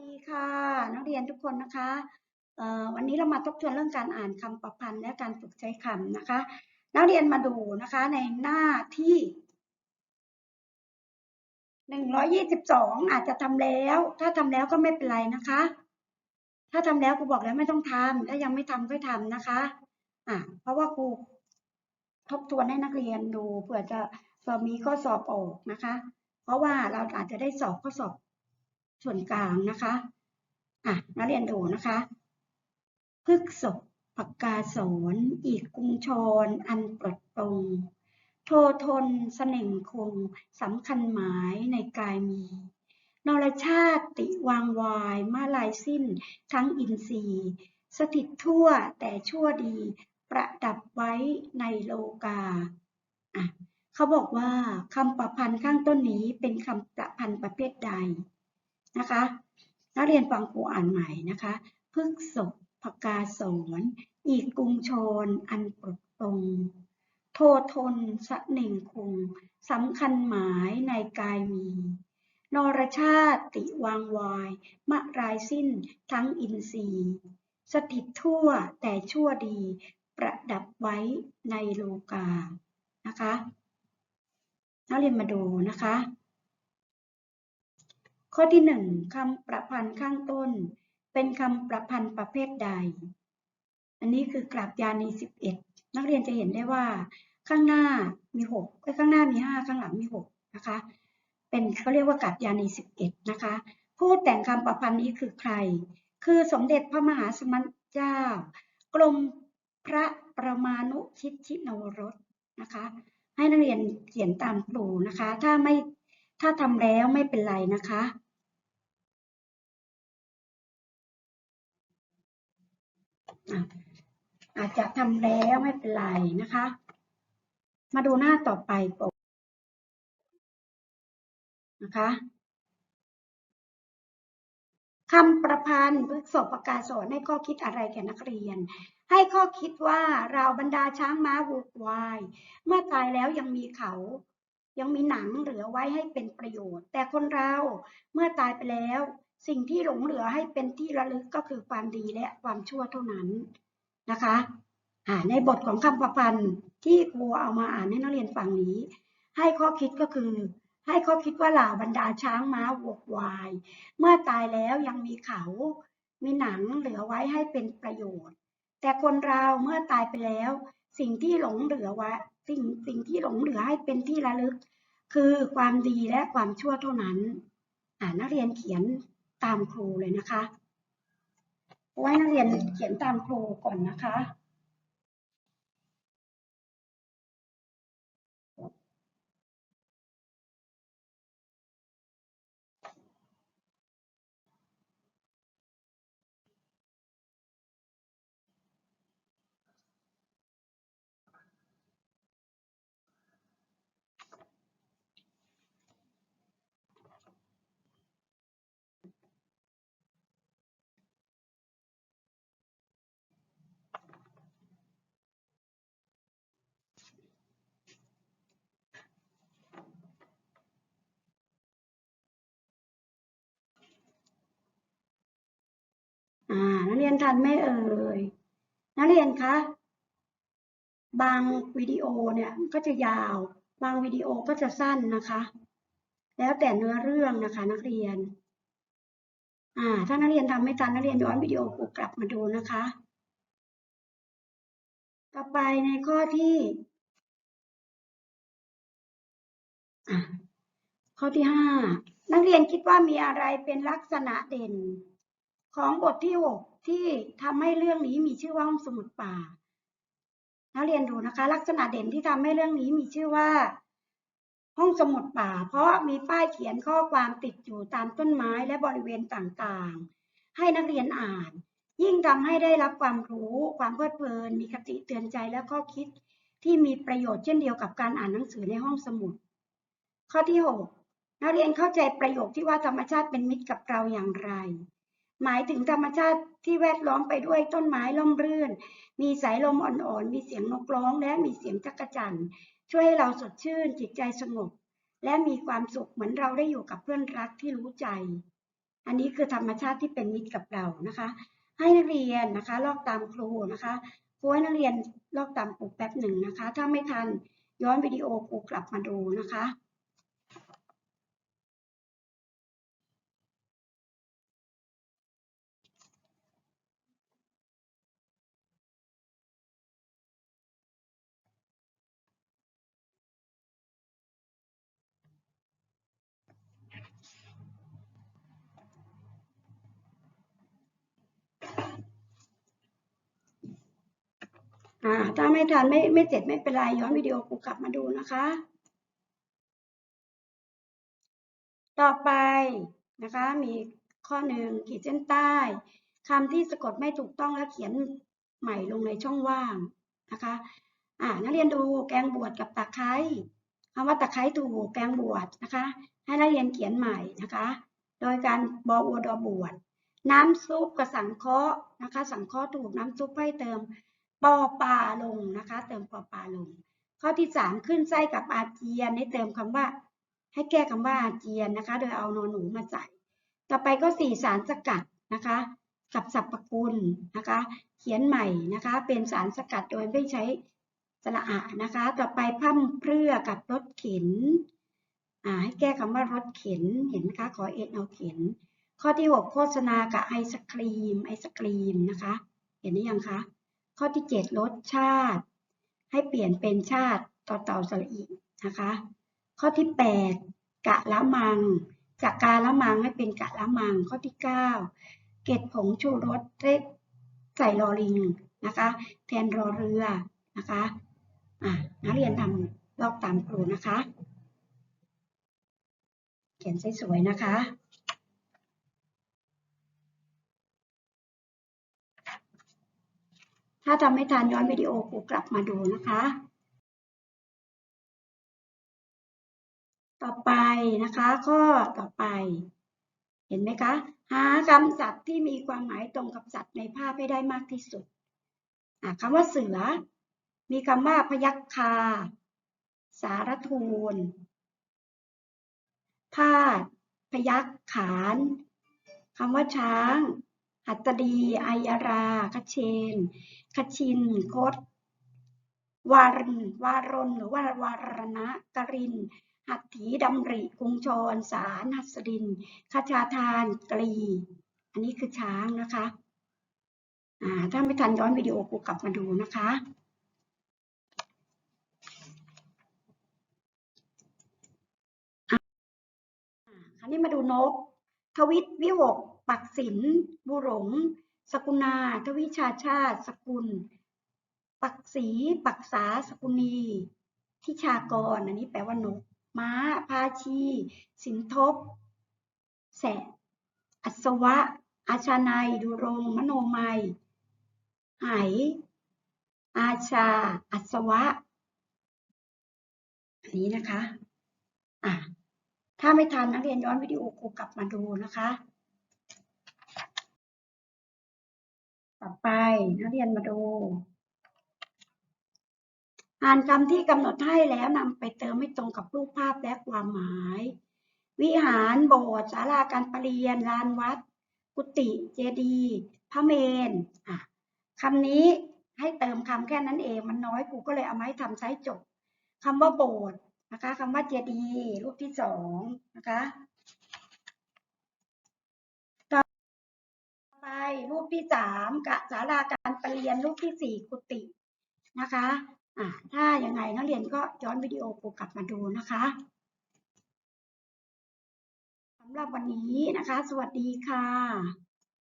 ดีค่ะ นักเรียนทุกคนนะคะวันนี้เรามาทบทวนเรื่องการอ่านคำประพันธ์และการฝึกใช้คำนะคะ นักเรียนมาดูนะคะในหน้าที่หนึ่งร้อยี่สิบสองอาจจะทำแล้ว ถ้าทำแล้วก็ไม่เป็นไรนะคะ ถ้าทำแล้วครูบอกแล้วไม่ต้องทำถ้ายังไม่ทำก็ทำนะคะอะเพราะว่าครูทบทวนให้นักเรียนดูเผื่อจะเผื่อมีข้อสอบออกนะคะ เพราะว่าเราอาจจะได้สอบข้อสอบ ส่วนกลางนะคะอะนักเรียนดูนะคะพฤกษบปากกาสอนอีกกรุงชรอันปลดปลงโททนเสน่งคงสำคัญหมายในกายมี นรชาติติวางวายมาลายสิ้นทั้งอินทรีย์ สถิตทั่วแต่ชั่วดีประดับไว้ในโลกาอะเขาบอกว่าคำประพันธ์ข้างต้นนี้เป็นคำประพันธ์ประเภทใด นะคะนักเรียนฟังครูอ่านใหม่นะคะพฤกษบพกาสอนอีกกรุงชนอันปลดปลงโททนสะเน่งคงสำคัญหมายในกายมี นรชาติติวางวาย มะรายสิ้นทั้งอินทรีย์ สถิตทั่วแต่ชั่วดี ประดับไว้ในโลกานะคะนักเรียนมาดูนะคะ ข้อที่หนึ่งคำประพันธ์ข้างต้น เป็นคำประพันธ์ประเภทใด อันนี้คือกราบยานีสิบเอ็ดนักเรียนจะเห็นได้ว่า ข้างหน้ามีหกข้างหน้ามีห้าข้างหลังมีหกนะคะเป็นเขาเรียกว่ากราบยานีสิบเอ็ดนะคะ ผู้แต่งคำประพันธ์นี้คือใคร คือสมเด็จพระมหาสมณเจ้า กรมพระประมาณุชิตชินวรสนะคะ ให้นักเรียนเขียนตามครูนะคะ ถ้าไม่ถ้าทำแล้วไม่เป็นไรนะคะ อาจจะทำแล้วไม่เป็นไรนะคะ มาดูหน้าต่อไปปกนะคะคำประพันธ์พฤกษบประกาศสอนให้ข้อคิดอะไรแก่นักเรียน ให้ข้อคิดว่าเราบรรดาช้างม้าวัวควาย เมื่อตายแล้วยังมีเขา ยังมีหนังเหลือไว้ให้เป็นประโยชน์ แต่คนเราเมื่อตายไปแล้ว สิ่งที่หลงเหลือให้เป็นที่ระลึกก็คือความดีและความชั่วเท่านั้นนะคะในบทของคำประพันธ์ที่ครูเอามาอ่านให้นักเรียนฟังนี้ ให้ข้อคิดก็คือ ให้ข้อคิดว่าเหล่าบรรดาช้างม้าวัวควาย เมื่อตายแล้วยังมีเขา มีหนังเหลือไว้ให้เป็นประโยชน์ แต่คนเราเมื่อตายไปแล้ว สิ่งที่หลงเหลือไว้สิ่งสิ่งที่หลงเหลือให้เป็นที่ระลึก คือความดีและความชั่วเท่านั้น อ่านักเรียนเขียน ตามครูเลยนะคะไว้นักเรียนเขียนตามครูก่อนนะคะ อ่า นักเรียนทันไหมเอ่ย นักเรียนคะ บางวิดีโอเนี่ยก็จะยาว บางวิดีโอก็จะสั้นนะคะ แล้วแต่เนื้อเรื่องนะคะ นักเรียน อ่า ถ้านักเรียนทำไม่ทันนักเรียนย้อนวิดีโอกกลับมาดูนะคะ ต่อไปในข้อที่ข้อที่ห้านักเรียนคิดว่ามีอะไรเป็นลักษณะเด่น ของบทที่หกที่ทำให้เรื่องนี้มีชื่อว่าห้องสมุดป่านักเรียนดูนะคะ ลักษณะเด่นที่ทำให้เรื่องนี้มีชื่อว่า ห้องสมุดป่า เพราะมีป้ายเขียนข้อความติดอยู่ตามต้นไม้และบริเวณต่างๆ ให้นักเรียนอ่าน ยิ่งทำให้ได้รับความรู้ ความเพลิดเพลิน มีคติเตือนใจและข้อคิดที่มีประโยชน์เช่นเดียวกับการอ่านหนังสือในห้องสมุด ข้อที่หกนักเรียนเข้าใจประโยคที่ว่าธรรมชาติเป็นมิตรกับเราอย่างไร หมายถึงธรรมชาติที่แวดล้อมไปด้วยต้นไม้ร่มรื่น มีสายลมอ่อนๆ มีเสียงนกร้อง และมีเสียงจักจั่นช่วยให้เราสดชื่น จิตใจสงบ และมีความสุขเหมือนเราได้อยู่กับเพื่อนรักที่รู้ใจ อันนี้คือธรรมชาติที่เป็นมิตรกับเรานะคะ ให้นักเรียนนะคะ ลอกตามครูนะคะครูให้นักเรียนลอกตามครูแป๊บหนึ่งนะคะ ถ้าไม่ทันย้อนวิดีโอครูกลับมาดูนะคะ อ่า ถ้าไม่ทันไม่ไม่เสร็จไม่เป็นไรย้อนวิดีโอครูกลับมาดูนะคะ ต่อไปนะคะ มีข้อหนึ่งขีดเส้นใต้คำที่สะกดไม่ถูกต้องและเขียนใหม่ลงในช่องว่างนะคะ อ่านักเรียนดูแกงบวชกับตะไคร้คำว่าตะไคร้ถูกแกงบวชนะคะ ให้นักเรียนเขียนใหม่นะคะ โดยการบอวดอบวชน้ำซุปกับสังเคราะห์นะคะ สังเคราะห์ถูกน้ำซุปให้เติม ปอปลาลงนะคะ เติมปอปลาลง ข้อที่สามขึ้นไส้กับอาเจียนให้เติมคำว่า ให้แก้คำว่าอาเจียนนะคะ โดยเอานอนหนูมาใส่ ต่อไปก็สีสารสกัดนะคะกับสรรพคุณนะคะ เขียนใหม่นะคะ เป็นสารสกัดโดยไม่ใช้สระอะนะคะ ต่อไปพร่ำเพรื่อกับรถเข็นให้แก้คำว่ารถเข็นเห็นไหมคะขอเอ็นเอาเข็น ข้อที่หกโฆษณากับไอศครีมไอศครีมนะคะ เห็นหรือยังคะ ข้อที่เจ็ดรสชาติ ให้เปลี่ยนเป็นชาติต่อเต่าสระอีนะคะ ข้อที่แปดกะละมัง จากกาละมังให้เป็นกะละมัง ข้อที่เก้าเกล็ดผงชูรสได้ใส่รอลิงนะคะ แทนรอเรือนะคะอะนักเรียนทำลอกตามครูนะคะ เขียนสวยๆนะคะ ถ้าทำไม่ทันย้อนวิดีโอครูกลับมาดูนะคะ ต่อไปนะคะข้อต่อไป เห็นไหมคะ หาคำศัพท์ที่มีความหมายตรงกับสัตว์ในภาพให้ได้มากที่สุดคำว่าเสือ มีคำว่าพยัคฆาสารทูลพาดพยัคขานคำว่าช้าง หัตดีอายราคเชนคชินคดวารนวารนหรือว่าวารณะกริน หัตถีดำริกุงชร สารหัสดินคชาทานกรี อันนี้คือช้างนะคะถ้าไม่ทันย้อนวิดีโอกูกลับมาดูนะคะคราวนี้มาดูนก ทวิตวิหก ปักศิลบุหลง สกุณา ทวิชาชาติ สกุล ปักศรีปักษา สกุณี ทิชากร อันนี้แปลว่านก ม้า พาชี สินทบ แสอัศวะ อาชานัยดุรง มโนมัยไหอาชา อัศวะ อันนี้นะคะ อะ ถ้าไม่ทันนักเรียนย้อนวิดีโอครูกลับมาดูนะคะ ต่อไปนักเรียนมาดูอ่านคำที่กำหนดให้แล้วนำไปเติมให้ตรงกับรูปภาพและความหมาย วิหารโบสถ์ศาลาการประเรียนลานวัด กุฏิเจดีย์พระเมนอะคำนี้ให้เติมคำแค่นั้นเองมันน้อยครูก็เลยเอามาให้ทำใช้จบคำว่าโบสถ์นะคะคำว่าเจดีย์รูปที่สองนะคะ ต่อไปรูป ที่สามกะศาลาการประเรียนรูปที่สี่กุฏินะคะอ่าถ้ายังไงนักเรียนก็ย้อนวิดีโอครูกลับมาดูนะคะสำหรับวันนี้นะคะ สวัสดีค่ะ